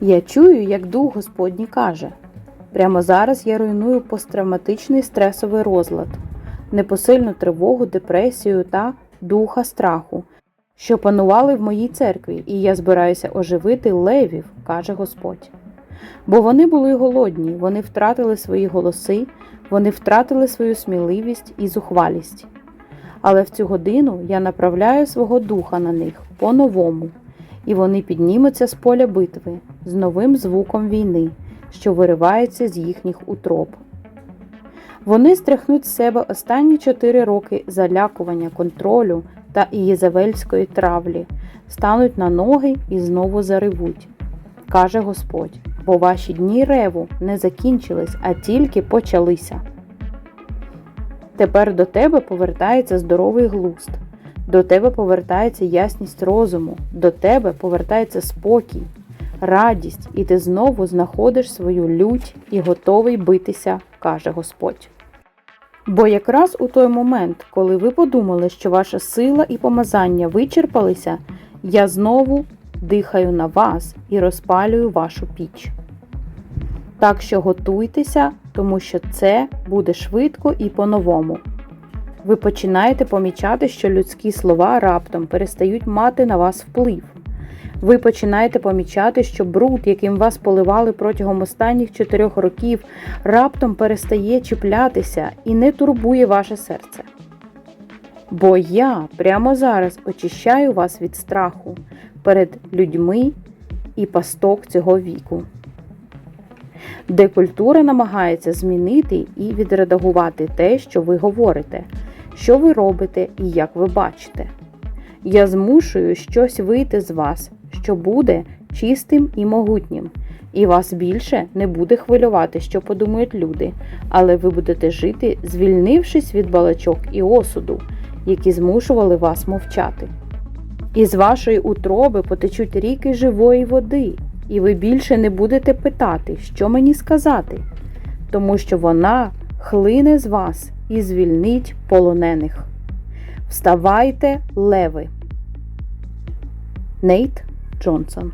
Я чую, як Дух Господній каже. Прямо зараз я руйную посттравматичний стресовий розлад, непосильну тривогу, депресію та духа страху, що панували в моїй церкві, і я збираюся оживити левів, каже Господь. Бо вони були голодні, вони втратили свої голоси, вони втратили свою сміливість і зухвалість. Але в цю годину я направляю свого духа на них по-новому, і вони піднімуться з поля битви з новим звуком війни, що виривається з їхніх утроб. Вони стряхнуть з себе останні чотири роки залякування, контролю та ієзавельської травлі, стануть на ноги і знову заревуть, каже Господь, бо ваші дні реву не закінчились, а тільки почалися. Тепер до тебе повертається здоровий глузд, до тебе повертається ясність розуму, до тебе повертається спокій, радість, і ти знову знаходиш свою лють і готовий битися, каже Господь. Бо якраз у той момент, коли ви подумали, що ваша сила і помазання вичерпалися, я знову дихаю на вас і розпалюю вашу піч. Так що готуйтеся, тому що це буде швидко і по-новому. Ви починаєте помічати, що людські слова раптом перестають мати на вас вплив. Ви починаєте помічати, що бруд, яким вас поливали протягом останніх чотирьох років, раптом перестає чіплятися і не турбує ваше серце. Бо я прямо зараз очищаю вас від страху перед людьми і пасток цього віку де культура намагається змінити і відредагувати те, що ви говорите, що ви робите і як ви бачите. Я змушую щось вийти з вас, що буде чистим і могутнім, і вас більше не буде хвилювати, що подумають люди, але ви будете жити, звільнившись від балачок і осуду, які змушували вас мовчати. Із вашої утроби потечуть ріки живої води, і ви більше не будете питати, що мені сказати, тому що вона хлине з вас і звільнить полонених. Вставайте, леви. Нейт Джонсон